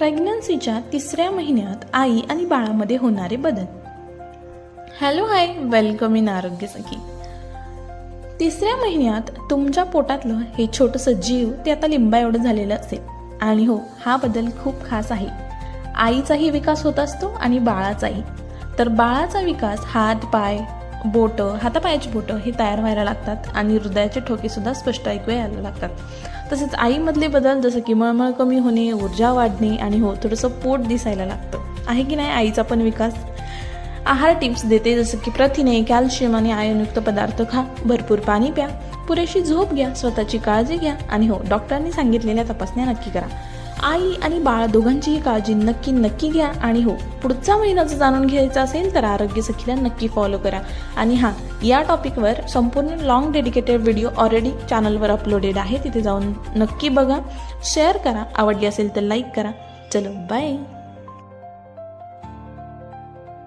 प्रेग्नन्सीच्या तिसऱ्या महिन्यात आई आणि बाळामध्ये होणारे बदल. हॅलो हाय वेलकम इन आरोग्य सखी. तिसऱ्या महिन्यात तुमच्या पोटातलं हे छोटंसं जीव ते आता लिंबा एवढं झालेलं असेल. आणि हो हा बदल खूप खास आहे. आईचाही विकास होत असतो आणि बाळाचाही. तर बाळाचा विकास हात पाय बोटं हातापायाची बोटं हे तयार व्हायला लागतात आणि हृदयाचे ठोकेसुद्धा स्पष्ट ऐकू यायला लागतात. तसेच आईमधले बदल जसं की मळमळ कमी होणे ऊर्जा वाढणे आणि हो थोडंसं पोट दिसायला लागतं. आहे की नाही आईचा पण विकास? आहार टिप्स देते जसं की प्रथिने कॅल्शियम आणि आयनयुक्त पदार्थ खा. भरपूर पाणी प्या. पुरेशी झोप घ्या. स्वतःची काळजी घ्या. आणि हो डॉक्टरांनी सांगितलेल्या तपासण्या नक्की करा. आई आणि बाळ दोघांचीही काळजी नक्की नक्की घ्या आणि हो पुढचा महिना जर जाणून घ्यायचा असेल तर आरोग्य सखीला नक्की फॉलो करा. आणि हां या टॉपिकवर संपूर्ण लॉंग डेडिकेटेड व्हिडिओ ऑलरेडी चॅनलवर अपलोडेड आहे. तिथे जाऊन नक्की बघा शेअर करा. आवडली असेल तर लाईक करा. चलो बाय